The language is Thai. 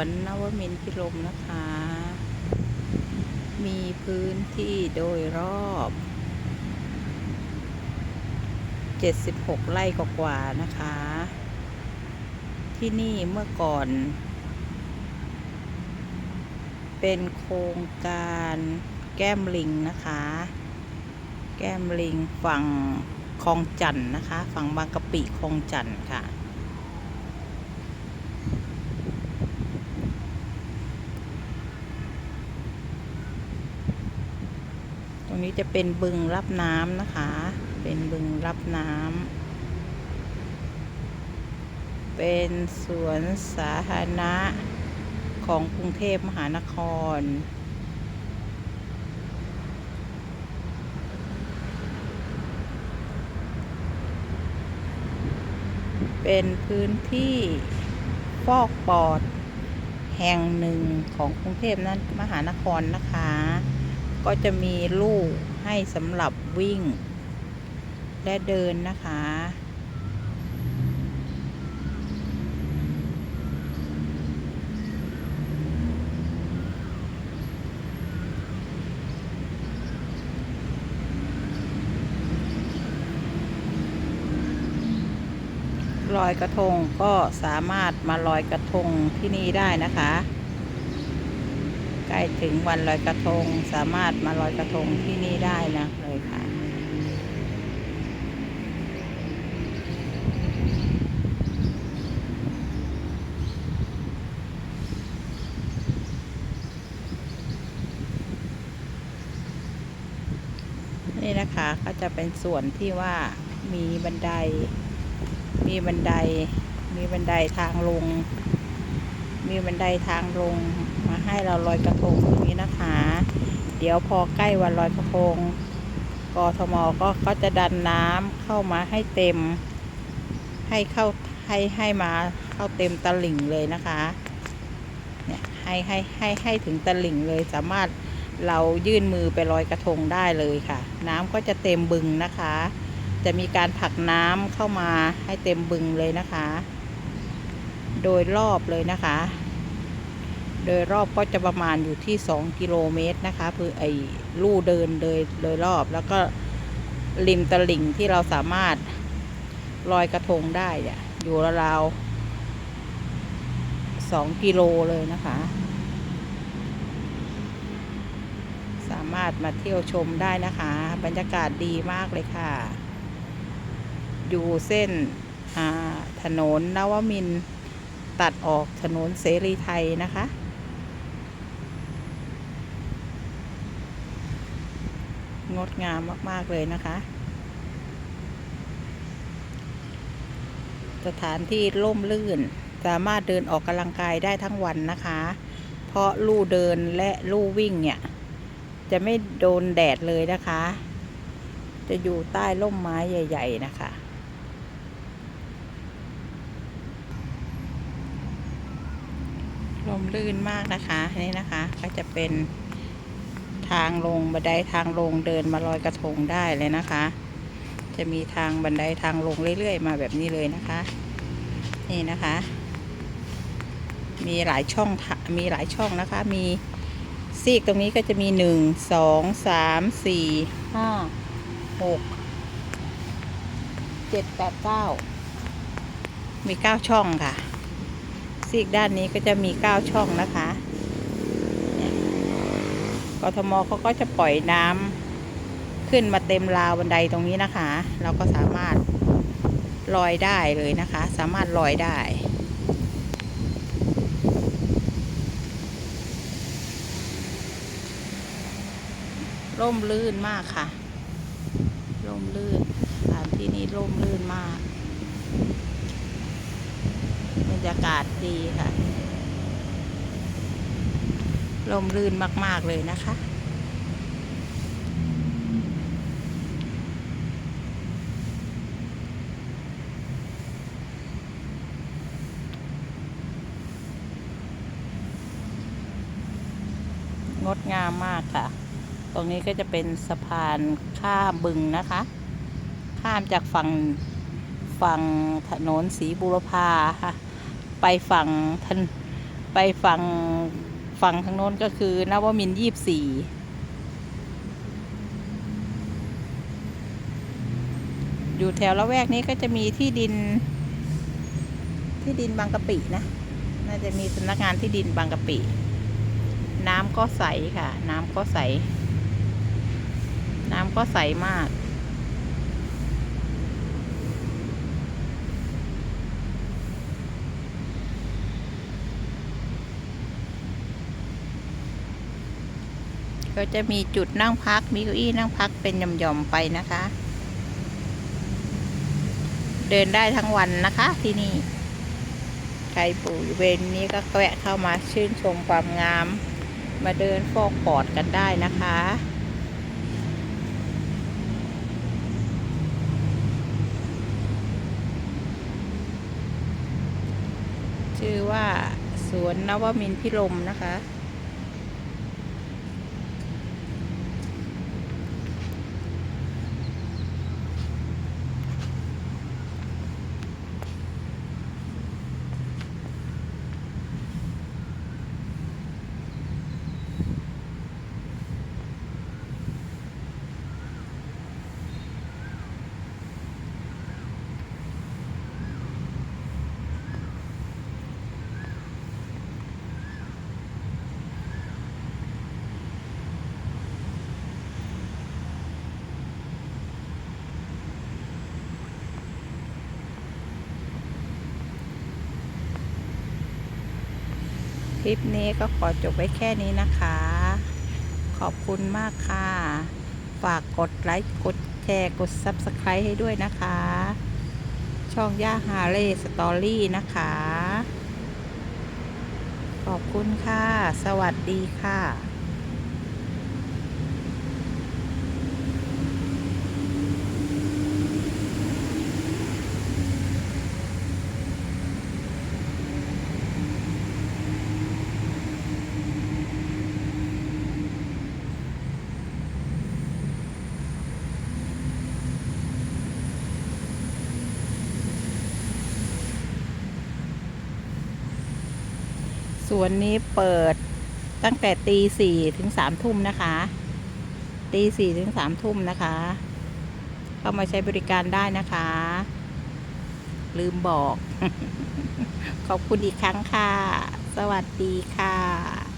วนนวมินพิรมนะคะ มีพื้นที่โดยรอบ 76 ไร่กว่าๆนะคะ ที่นี่เมื่อก่อน เป็นโครงการแก้มลิงนะคะ แก้มลิงฝั่งคลองจันทน์นะคะ ฝั่งบางกะปิคลองจันทน์ค่ะ รงนี้จะเป็นบึงรับน้ำนะคะ เป็นบึงรับน้ำ เป็นสวนสาธารณะของกรุงเทพมหานคร เป็นพื้นที่ฟอกปอดแห่งหนึ่งของกรุงเทพนั้นมหานครนะคะ ก็จะมีลู่ให้สำหรับวิ่ง และเดินนะคะ ลอยกระทงก็สามารถมาลอยกระทงที่นี่ได้นะคะ ใกล้ถึงวันลอยกระทงสามารถมาลอยกระทงที่นี่ได้นะเลยค่ะนี่นะคะก็จะเป็นส่วนที่ว่ามีบันได มีบันได มีบันไดทางลง มีบันไดทางลงมาให้เราลอยกระทงตรงนี้นะคะ เดี๋ยวพอใกล้วันลอยกระทงกทมก็ก็จะดันน้ำเข้ามาให้เต็ม ให้เข้าให้ให้มาเข้าเต็มตลิ่งเลยนะคะเนี่ยให้ให้ให้ให้ถึงตลิ่งเลยสามารถเรายื่นมือไปลอยกระทงได้เลยค่ะ น้ำก็จะเต็มบึงนะคะ จะมีการผลักน้ำเข้ามาให้เต็มบึงเลยนะคะ โดยรอบเลยนะคะ โดยรอบก็จะประมาณอยู่ที่ 2 กิโลเมตรนะคะคือไอ้ลู่เดินโดยโดยรอบ แล้วก็ริมตลิ่งที่เราสามารถลอยกระทงได้อยู่ราวๆสองกิโลเลยนะคะ สามารถมาเที่ยวชมได้นะคะ บรรยากาศดีมากเลยค่ะ อยู่เส้นถนนนวมินตัดออกถนนเสรีไทยนะคะ งดงามมาก ๆ เลยนะคะ สถานที่ร่มรื่นสามารถเดินออกกำลังกายได้ทั้งวันนะคะ เพราะลู่เดินและลู่วิ่งเนี่ย จะไม่โดนแดดเลยนะคะ จะอยู่ใต้ร่มไม้ใหญ่ ๆ นะคะลมลื่นมากนะคะนี่นะคะก็จะเป็น ทางลงบันไดทางลงเดินมาลอยกระทงได้เลยนะคะ จะมีทางบันไดทางลงเรื่อยๆ มาแบบนี้เลยนะคะ นี่นะคะ มีหลายช่องมีหลายช่องนะคะ มีซีกตรงนี้ก็จะมีหนึ่งสองสามสี่ห้าหกเจ็ดแปดเก้ามีเก้าช่องค่ะ ซีกด้านนี้ก็จะมีเก้าช่องนะคะ กทมเขาก็จะปล่อยน้ำขึ้นมาเต็มราวบันไดตรงนี้นะคะ เราก็สามารถลอยได้เลยนะคะ สามารถลอยได้ร่มรื่นมากค่ะ ร่มรื่นสถานที่นี้ร่มรื่นมาก บรรยากาศดีค่ะ ร่มรื่นมาก ๆ เลยนะคะ งดงามมากค่ะ ตรงนี้ก็จะเป็นสะพานข้ามบึงนะคะ ข้ามจากฝั่งฝั่งถนนสีบุรพาค่ะ ไปฝั่งถนไปฝั่ง ฝั่งทางโน้นก็คือนวมินยี่สี่อยู่แถวละแวกนี้ก็จะมีที่ดิน ที่ดินบางกะปินะ น่าจะมีสำนักงานที่ดินบางกะปิ น้ำก็ใสค่ะ น้ำก็ใส น้ำก็ใสมาก ก็จะมีจุดนั่งพัก มีเก้าอี้นั่งพักเป็นหย่อมๆไปนะคะ เดินได้ทั้งวันนะคะที่นี่ใครปู่เบนนี้ก็แวะเข้ามาชื่นชมความงาม มาเดินฟอกปอดกันได้นะคะชื่อว่าสวนนวมินทร์พิรมนะคะ คลิปนี้ก็ขอจบไว้แค่นี้นะคะ ขอบคุณมากค่ะ ฝากกดไลค์กดแชร์กด Subscribe ให้ด้วยนะคะ ช่องย่าฮาเล่สตอรี่นะคะ ขอบคุณค่ะ สวัสดีค่ะ สวนนี้เปิดตั้งแต่ตีสี่ถึงสามทุ่มนะคะ ตีสี่ถึงสามทุ่มนะคะ เข้ามาใช้บริการได้นะคะ ลืมบอก ขอบคุณอีกครั้งค่ะ สวัสดีค่ะ